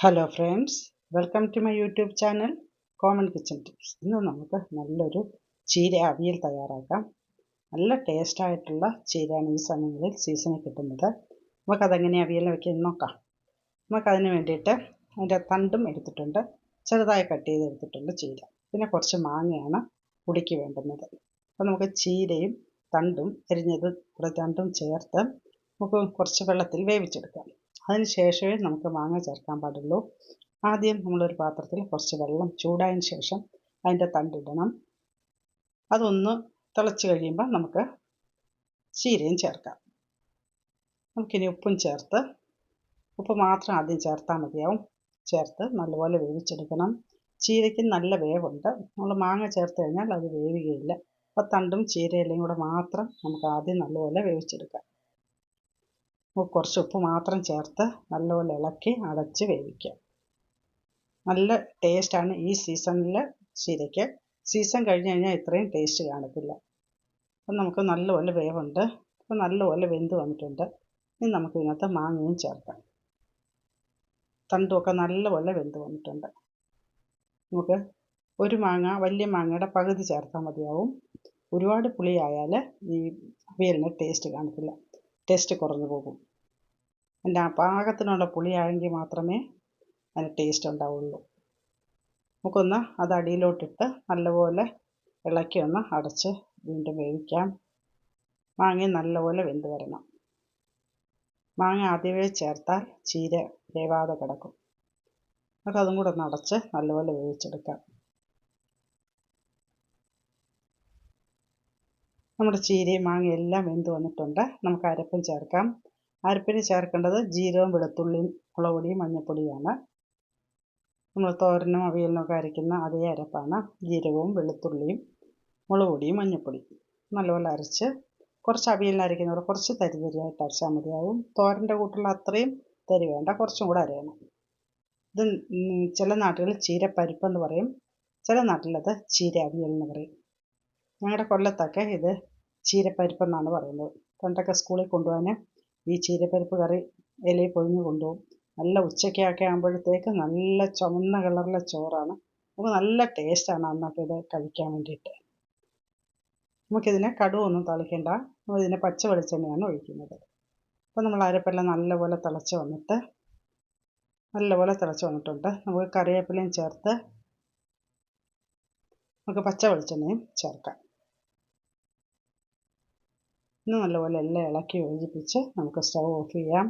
Hello friends welcome to my YouTube channel common kitchen tips ഇന്ന് നമുക്ക് നല്ലൊരു ചീര അവിയൽ തയ്യാറാക്കാം. നല്ല ടേസ്റ്റ് ആയിട്ടുള്ള ചീരയാണ് ഈ സമയങ്ങളിൽ സീസണിൽ കിട്ടുന്നത്. നമുക്കതെങ്ങനെ അവിയൽ വയ്ക്കാൻ നോക്കാം. നമുക്കതിന് വേണ്ടിയിട്ട് അതിന്റെ തണ്ടും എടുത്തിട്ടുണ്ട്. ചെറുതായി കട്ട് ചെയ്ത് എടുത്തിട്ടുണ്ട് ചീര. പിന്നെ കുറച്ച് മാങ്ങയാണ് പൊടിക്ക് വേണ്ടുന്നത്. അപ്പോൾ നമുക്ക് ചീരയും തണ്ടും അരിഞ്ഞത് തണ്ടും ചേർത്ത് നമുക്ക് കുറച്ച് വെള്ളത്തിൽ വേവിച്ചെടുക്കാം. അതിന് ശേഷമേ നമുക്ക് മാങ്ങ ചേർക്കാൻ പാടുള്ളൂ. ആദ്യം നമ്മളൊരു പാത്രത്തിൽ കുറച്ച് വെള്ളം ചൂടായതിന് ശേഷം അതിന്റെ തണ്ടിടണം അതൊന്ന് തിളച്ച് കഴിയുമ്പോൾ നമുക്ക് ചീരയും ചേർക്കാം. നമുക്കിനി ഉപ്പും ചേർത്ത് ഉപ്പ് മാത്രം ആദ്യം ചേർത്താൽ മതിയാവും. ചേർത്ത് നല്ലപോലെ വേവിച്ചെടുക്കണം. ചീരയ്ക്ക് നല്ല വേവുണ്ട്. നമ്മൾ മാങ്ങ ചേർത്ത് കഴിഞ്ഞാൽ അത് വേവുകയില്ല. അപ്പോൾ തണ്ടും ചീരയിലയും കൂടെ മാത്രം നമുക്ക് ആദ്യം നല്ലപോലെ വേവിച്ചെടുക്കാം. കുറച്ച് ഉപ്പ് മാത്രം ചേർത്ത് നല്ലപോലെ ഇളക്കി അടച്ച് വേവിക്കുക. നല്ല ടേസ്റ്റാണ് ഈ സീസണിൽ ചീരയ്ക്ക് സീസൺ കഴിഞ്ഞ് കഴിഞ്ഞാൽ ഇത്രയും ടേസ്റ്റ് കാണത്തില്ല. അപ്പം നമുക്ക് നല്ലപോലെ വേവുണ്ട്. അപ്പം നല്ലപോലെ വെന്ത് വന്നിട്ടുണ്ട്. ഇനി നമുക്ക് ഇതിനകത്ത് മാങ്ങയും ചേർക്കാം. തണ്ടുമൊക്കെ നല്ലപോലെ വെന്ത് വന്നിട്ടുണ്ട്. നമുക്ക് ഒരു മാങ്ങ വലിയ മാങ്ങയുടെ പകുതി ചേർത്താൽ മതിയാവും. ഒരുപാട് പുളിയായാൽ ഈ അവിയലിന് ടേസ്റ്റ് കാണത്തില്ല. ടേസ്റ്റ് കുറഞ്ഞു പോകും. അല്ല പാകത്തിനുള്ള പുളിയായെങ്കിൽ മാത്രമേ അതിന് ടേസ്റ്റ് ഉണ്ടാവുള്ളൂ. നമുക്കൊന്ന് അത് അടിയിലോട്ടിട്ട് നല്ലപോലെ ഇളക്കി ഒന്ന് അടച്ച് വീണ്ടും വേവിക്കാം. മാങ്ങ നല്ലപോലെ വെന്ത് വരണം. മാങ്ങ ആദ്യമേ ചേർത്താൽ ചീര വേവാതെ കിടക്കും. നമുക്ക് അതും കൂടെ ഒന്ന് അടച്ച് നല്ലപോലെ വേവിച്ചെടുക്കാം. നമ്മുടെ ചീരയും മാങ്ങയും എല്ലാം വെന്ത് വന്നിട്ടുണ്ട്. നമുക്ക് അരപ്പും ചേർക്കാം. അരപ്പിന് ചേർക്കേണ്ടത് ജീരകവും വെളുത്തുള്ളിയും മുളകുപൊടിയും മഞ്ഞൾപ്പൊടിയാണ് നമ്മൾ തോരനും അവിയലിനൊക്കെ അരയ്ക്കുന്ന അതേ അരപ്പാണ്. ജീരകവും വെളുത്തുള്ളിയും മുളകുപൊടിയും മഞ്ഞൾപ്പൊടിയും. നല്ലപോലെ അരച്ച് കുറച്ച് അവിയലിന് അരയ്ക്കുന്നവർ കുറച്ച് തരി തരിയായിട്ട് അരച്ചാൽ മതിയാവും. തോരന്റെ കൂട്ടുള്ള അത്രയും തരി വേണ്ട കുറച്ചും കൂടെ അരയണം. ഇത് ചില നാട്ടുകളിൽ ചീരപ്പരിപ്പ് എന്ന് പറയും. ചില നാട്ടിലത് ചീര അവിയൽ എന്ന് പറയും. ഞങ്ങളുടെ കൊല്ലത്തൊക്കെ ഇത് ചീരപ്പരിപ്പ് എന്നാണ് പറയുന്നത്. പണ്ടൊക്കെ സ്കൂളിൽ കൊണ്ടുപോകാൻ ഈ ചീരപ്പരിപ്പ് കറി ഇലയിൽ പൊതിഞ്ഞ് കൊണ്ടുപോകും. നല്ല ഉച്ചയ്ക്കൊക്കെ ആകുമ്പോഴത്തേക്ക് നല്ല ചുവന്ന കളറിലെ ചോറാണ്. നമുക്ക് നല്ല ടേസ്റ്റാണ് അന്നൊക്കെ ഇത് കഴിക്കാൻ വേണ്ടിയിട്ട്. നമുക്കിതിനെ കടുവൊന്നും തളിക്കേണ്ട. ഇതിനെ പച്ച വെളിച്ചെണ്ണയാണ് ഒഴിക്കുന്നത്. അപ്പോൾ നമ്മൾ അരപ്പെല്ലാം നല്ലപോലെ തിളച്ച് വന്നിട്ട് നല്ലപോലെ തിളച്ച് വന്നിട്ടുണ്ട്. നമുക്ക് കറിവേപ്പിലയും ചേർത്ത് നമുക്ക് പച്ച വെളിച്ചെണ്ണയും ചേർക്കാം. നല്ലപോലെ എല്ലാം ഇളക്കി യോജിപ്പിച്ച് നമുക്ക് സ്റ്റൗ ഓഫ് ചെയ്യാം.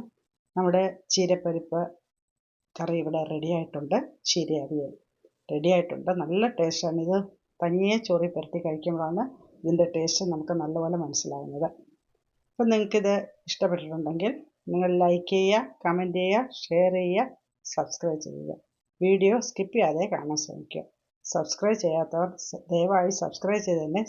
നമ്മുടെ ചീരപ്പരിപ്പ് കറി ഇവിടെ റെഡി ആയിട്ടുണ്ട്. ചീര അവിയൽ റെഡി ആയിട്ടുണ്ട്. നല്ല ടേസ്റ്റാണ് ഇത് തനിയെ ചോറി പരത്തി കഴിക്കുമ്പോഴാണ് ഇതിന്റെ ടേസ്റ്റ് നമുക്ക് നല്ലപോലെ മനസ്സിലാകുന്നത് അപ്പം നിങ്ങൾക്കിത് ഇഷ്ടപ്പെട്ടിട്ടുണ്ടെങ്കിൽ നിങ്ങൾ ലൈക്ക് ചെയ്യുക കമന്റ് ചെയ്യുക ഷെയർ ചെയ്യുക സബ്സ്ക്രൈബ് ചെയ്യുക. വീഡിയോ സ്കിപ്പ് ചെയ്യാതെ കാണാൻ ശ്രമിക്കുക. സബ്സ്ക്രൈബ് ചെയ്യാത്തവർ ദയവായി സബ്സ്ക്രൈബ് ചെയ്ത് തന്നെ